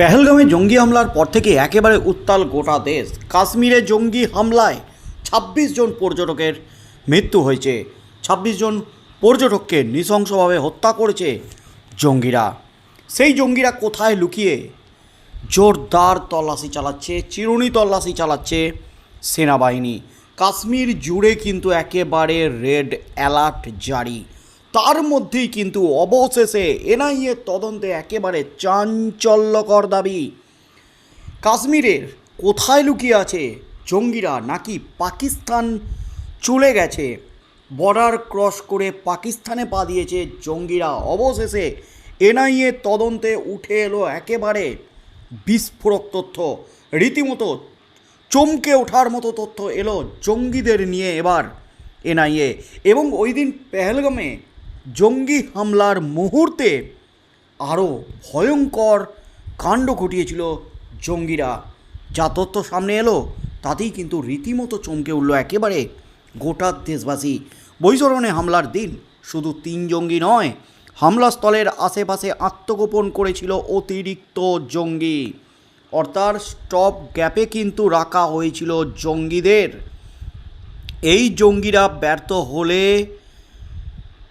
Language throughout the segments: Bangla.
পেহেলগামে জঙ্গি হামলার পর থেকে একেবারে উত্তাল গোটা দেশ। কাশ্মীরে জঙ্গি হামলায় ২৬ জন পর্যটকের মৃত্যু হয়েছে। ২৬ জন পর্যটককে নৃশংসভাবে হত্যা করেছে জঙ্গিরা। সেই জঙ্গিরা কোথায় লুকিয়ে? জোরদার তল্লাশি চালাচ্ছে, চিরুনি তল্লাশি চালাচ্ছে সেনাবাহিনী। কাশ্মীর জুড়ে কিন্তু একেবারে রেড অ্যালার্ট জারি। তার মধ্যেই কিন্তু অবশেষে এনআইএ তদন্তে একেবারে চাঞ্চল্যকর দাবি। কাশ্মীরের কোথায় লুকিয়ে আছে? জঙ্গিরা নাকি পাকিস্তান চলে গেছে? বর্ডার ক্রস করে পাকিস্তানে পা দিয়েছে জঙ্গিরা। অবশেষে এনআইএ তদন্তে উঠে এলো একেবারে বিস্ফোরক তথ্য। রীতিমতো চমকে ওঠার মতো তথ্য এলো জঙ্গিদের নিয়ে এবার এনআইএ। এবং ওই দিন পেহেলগামে জঙ্গি হামলার মুহূর্তে আরও ভয়ঙ্কর কাণ্ড ঘটিয়েছিল জঙ্গিরা। যা তথ্য সামনে এলো, তাতেই কিন্তু রীতিমতো চমকে উঠল একেবারে গোটা দেশবাসী। বৈতরণে হামলার দিন শুধু তিন জঙ্গি নয়, হামলাস্থলের আশেপাশে আত্মগোপন করেছিল অতিরিক্ত জঙ্গি। অর্থাৎ স্টপ গ্যাপে কিন্তু রাখা হয়েছিল জঙ্গিদের। এই জঙ্গিরা ব্যর্থ হলে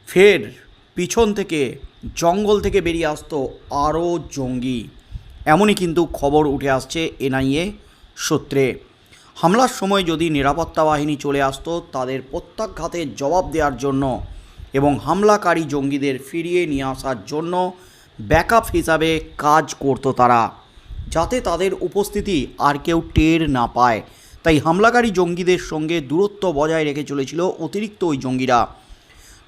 ফের পিছন থেকে, জঙ্গল থেকে বেরিয়ে আসতো আরও জঙ্গি। এমনই কিন্তু খবর উঠে আসছে এনআইএ সূত্রে। হামলার সময় যদি নিরাপত্তা বাহিনী চলে আসতো, তাদের প্রত্যাঘাতের জবাব দেওয়ার জন্য এবং হামলাকারী জঙ্গিদের ফিরিয়ে নিয়ে আসার জন্য ব্যাকআপ হিসাবে কাজ করতো তারা, যাতে তাদের উপস্থিতি আর কেউ টের না পায়। তাই হামলাকারী জঙ্গিদের সঙ্গে দূরত্ব বজায় রেখে চলেছিল অতিরিক্ত ওই জঙ্গিরা।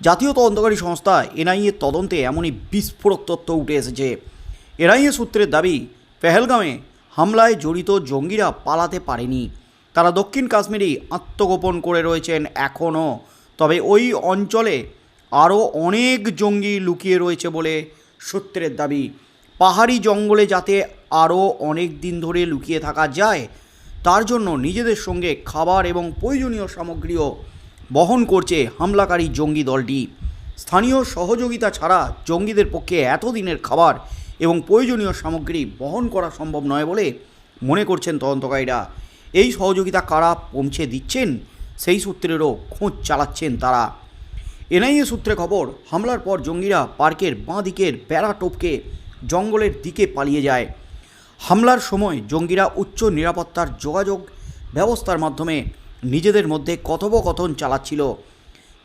জাতীয় তদন্তকারী সংস্থা এনআইএ তদন্তে এমনই বিস্ফোরক তথ্য উঠে এসেছে। এনআইএ সূত্রের দাবি, পেহেলগামে হামলায় জড়িত জঙ্গিরা পালাতে পারেনি। তারা দক্ষিণ কাশ্মীরেই আত্মগোপন করে রয়েছেন এখনও। তবে ওই অঞ্চলে আরও অনেক জঙ্গি লুকিয়ে রয়েছে বলে সূত্রের দাবি। পাহাড়ি জঙ্গলে যাতে আরও অনেক দিন ধরে লুকিয়ে থাকা যায়, তার জন্য নিজেদের সঙ্গে খাবার এবং প্রয়োজনীয় সামগ্রীও বহন করছে হামলাকারী জঙ্গি দলটি। স্থানীয় সহযোগিতা ছাড়া জঙ্গিদের পক্ষে এতদিনের খাবার এবং প্রয়োজনীয় সামগ্রী বহন করা সম্ভব নয় বলে মনে করছেন তদন্তকারীরা। এই সহযোগিতা কারা পৌঁছে দিচ্ছেন সেই সূত্রেরও খোঁজ চালাচ্ছেন তারা। এনআইএ সূত্রে খবর, হামলার পর জঙ্গিরা পার্কের বাঁ দিকের বেড়া টপকে জঙ্গলের দিকে পালিয়ে যায়। হামলার সময় জঙ্গিরা উচ্চ নিরাপত্তার যোগাযোগ ব্যবস্থার মাধ্যমে নিজেদের মধ্যে কথোপকথন চালাচ্ছিল।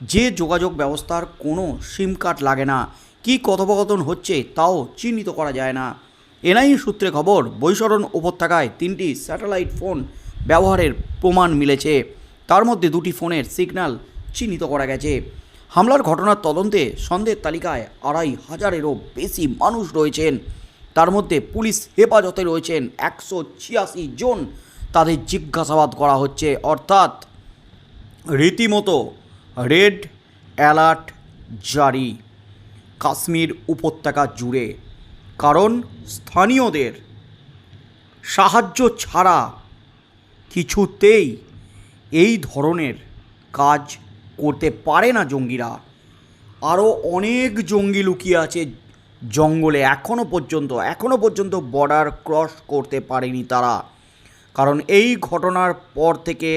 যে যোগাযোগ ব্যবস্থার কোনো সিম কার্ড লাগে না, কি কথোপকথন হচ্ছে তাও চিহ্নিত করা যায় না। এনআই সূত্রে খবর, বৈশরণ উপত্যকায় তিনটি স্যাটেলাইট ফোন ব্যবহারের প্রমাণ মিলেছে। তার মধ্যে দুটি ফোনের সিগন্যাল চিহ্নিত করা গেছে। হামলার ঘটনার তদন্তে সন্দেহের তালিকায় আড়াই হাজারেরও বেশি মানুষ রয়েছেন। তার মধ্যে পুলিশ হেফাজতে রয়েছেন একশো ছিয়াশি জন তাদের জিজ্ঞাসাবাদ করা হচ্ছে। অর্থাৎ রীতিমতো রেড অ্যালার্ট জারি কাশ্মীর উপত্যকা জুড়ে। কারণ স্থানীয়দের সাহায্য ছাড়া কিছুতেই এই ধরনের কাজ করতে পারে না জঙ্গিরা। আরও অনেক জঙ্গি লুকিয়ে আছে জঙ্গলে। এখনও পর্যন্ত এখনও পর্যন্ত বর্ডার ক্রস করতে পারেনি তারা। কারণ এই ঘটনার পর থেকে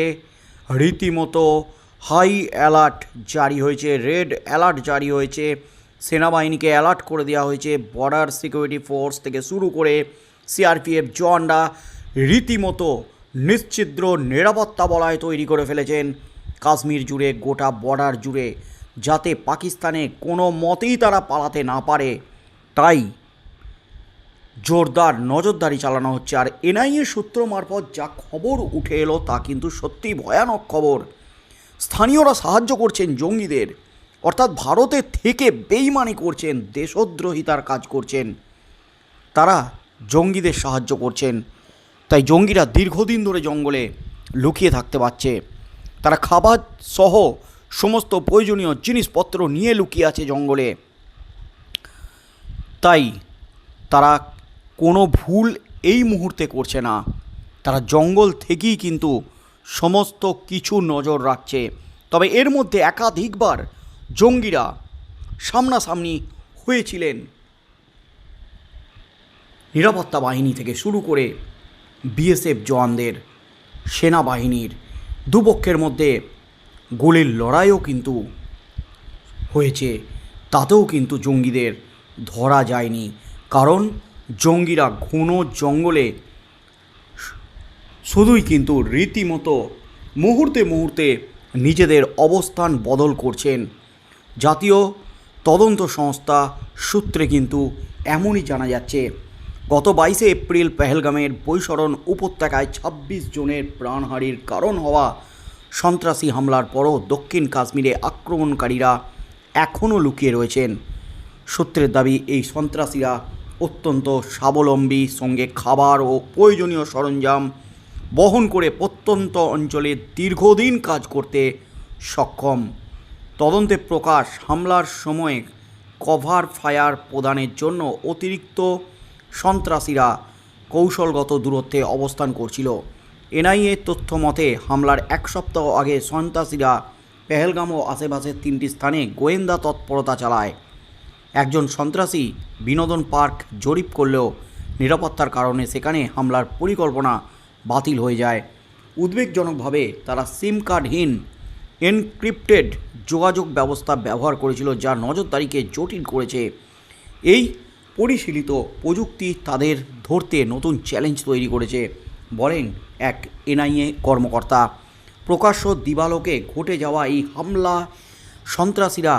রীতিমতো হাই অ্যালার্ট জারি হয়েছে, রেড অ্যালার্ট জারি হয়েছে, সেনাবাহিনীকে অ্যালার্ট করে দেওয়া হয়েছে, বর্ডার সিকিউরিটি ফোর্স থেকে শুরু করে সিআরপিএফ, জওয়ানরা রীতিমতো নিশ্ছিদ্র নিরাপত্তা বলয় তৈরি করে ফেলেছেন। কাশ্মীর জুড়ে, গোটা বর্ডার জুড়ে, যাতে পাকিস্তানে কোনো মতেই তারা পালাতে না পারে, তাই জোরদার নজরদারি চালানো হচ্ছে। আর এনআইএ সূত্র মারফত যা খবর উঠে এলো তা কিন্তু সত্যিই ভয়ানক খবর। স্থানীয়রা সাহায্য করছেন জঙ্গিদের। অর্থাৎ ভারতের থেকে বেইমানি করছেন দেশদ্রোহিতার কাজ করছেন। তারা জঙ্গিদের সাহায্য করছেন। তাই জঙ্গিরা দীর্ঘদিন ধরে জঙ্গলে লুকিয়ে থাকতে পারছে। তারা খাবার সহ সমস্ত প্রয়োজনীয় জিনিসপত্র নিয়ে লুকিয়ে আছে জঙ্গলে। তাই তারা কোনো ভুল এই মুহূর্তে করছে না। তারা জঙ্গল থেকেই কিন্তু সমস্ত কিছু নজর রাখছে। তবে এর মধ্যে একাধিকবার জঙ্গিরা সামনাসামনি হয়েছিলেন। নিরাপত্তা বাহিনী থেকে শুরু করে বিএসএফ জওয়ানদের, সেনাবাহিনীর দুপক্ষের মধ্যে গোলের লড়াইও কিন্তু হয়েছে। তাতেও কিন্তু জঙ্গিদের ধরা যায়নি। কারণ জঙ্গিরা ঘন জঙ্গলে শুধুই কিন্তু রীতিমতো মুহূর্তে মুহূর্তে নিজেদের অবস্থান বদল করছেন। জাতীয় তদন্ত সংস্থা সূত্রে কিন্তু এমনই জানা যাচ্ছে, গত বাইশে এপ্রিল পেহেলগামের বৈশরণ উপত্যকায় ২৬ জনের প্রাণহানির কারণ হওয়া সন্ত্রাসী হামলার পরও দক্ষিণ কাশ্মীরে আক্রমণকারীরা এখনও লুকিয়ে রয়েছেন। সূত্রের দাবি, এই সন্ত্রাসীরা অত্যন্ত স্বাবলম্বী, সঙ্গে খাবার ও প্রয়োজনীয় সরঞ্জাম বহন করে প্রত্যন্ত অঞ্চলে দীর্ঘদিন কাজ করতে সক্ষম। তদন্তে প্রকাশ হামলার সময়ে কভার ফায়ার প্রদানের জন্য অতিরিক্ত সন্ত্রাসীরা কৌশলগত দূরত্বে অবস্থান করছিল। এনআইএ তথ্য মতে, হামলার এক সপ্তাহ আগে সন্ত্রাসীরা পেহেলগাম ও আশেপাশের তিনটি স্থানে গোয়েন্দা তৎপরতা চালায়। একজন সন্ত্রাসী বিনোদন পার্ক জরিপ করলেও নিরাপত্তার কারণে সেখানে হামলার পরিকল্পনা বাতিল হয়ে যায়। উদ্বেগজনকভাবে তারা সিম কার্ডহীন, এনক্রিপ্টেড যোগাযোগ ব্যবস্থা ব্যবহার করেছিল যা নজরদারিকে জটিল করেছে। এই পরিশীলিত প্রযুক্তি তাদের ধরতে নতুন চ্যালেঞ্জ তৈরি করেছে, বলেন এক এনআইএ কর্মকর্তা। প্রকাশ্য দিবালোকে ঘটে যাওয়া এই হামলা সন্ত্রাসীরা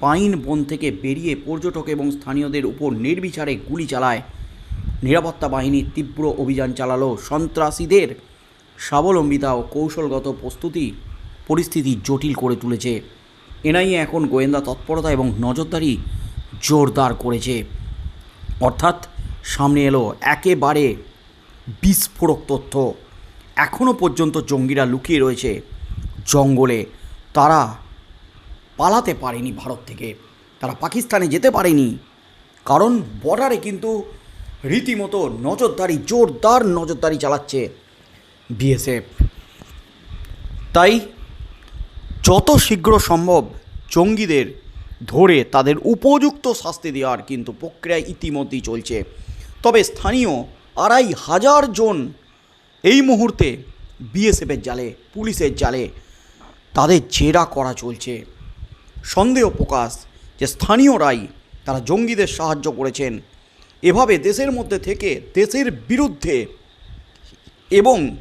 পাইন বন থেকে বেরিয়ে পর্যটক এবং স্থানীয়দের উপর নির্বিচারে গুলি চালায়। নিরাপত্তা বাহিনী তীব্র অভিযান চালালো। সন্ত্রাসীদের স্বাবলম্বিতা ও কৌশলগত প্রস্তুতি পরিস্থিতি জটিল করে তুলেছে। এনআইএ এখন গোয়েন্দা তৎপরতা এবং নজরদারি জোরদার করেছে। অর্থাৎ সামনে এলো একেবারে বিস্ফোরক তথ্য। এখনও পর্যন্ত জঙ্গিরা লুকিয়ে রয়েছে জঙ্গলে। তারা পালাতে পারেনি ভারত থেকে। তারা পাকিস্তানে যেতে পারেনি। কারণ বর্ডারে কিন্তু রীতিমতো নজরদারি, জোরদার নজরদারি চালাচ্ছে বিএসএফ তাই যত শীঘ্র সম্ভব জঙ্গিদের ধরে তাদের উপযুক্ত শাস্তি দেওয়ার কিন্তু প্রক্রিয়া ইতিমধ্যেই চলছে। তবে স্থানীয় আড়াই হাজার জন এই মুহূর্তে বিএসএফের জালে, পুলিশের জালে তাদের জেরা করা চলছে। সন্দেহ প্রকাশ যে স্থানীয়রাই তারা জঙ্গিদের সাহায্য করেছেন। এভাবে দেশের মধ্যে থেকে দেশের বিরুদ্ধে এবং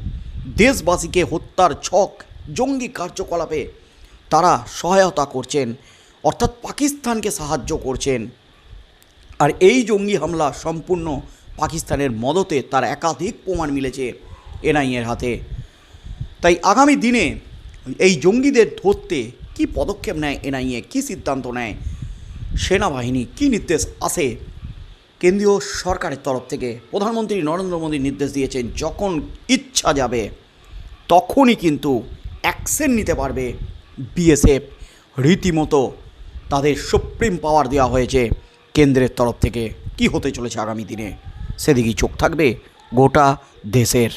দেশবাসীকে হত্যার ছক, জঙ্গি কার্যকলাপে তারা সহায়তা করছেন, অর্থাৎ পাকিস্তানকে সাহায্য করছেন। আর এই জঙ্গি হামলা সম্পূর্ণ পাকিস্তানের মদতে তার একাধিক প্রমাণ মিলেছে এনআইএর হাতে। তাই আগামী দিনে এই জঙ্গিদের ধরতে কি পদক্ষেপ নেয় এনআইএ কী সিদ্ধান্ত নেয়? সেনাবাহিনী কী নির্দেশ আসে কেন্দ্রীয় সরকারের তরফ থেকে প্রধানমন্ত্রী নরেন্দ্র মোদী নির্দেশ দিয়েছেন, যখন ইচ্ছা যাবে, তখনই কিন্তু অ্যাকশন নিতে পারবে বিএসএফ। রীতিমতো তাদের সুপ্রিম পাওয়ার দেওয়া হয়েছে কেন্দ্রের তরফ থেকে। কি হতে চলেছে আগামী দিনে? সেদিকেই চোখ থাকবে গোটা দেশের।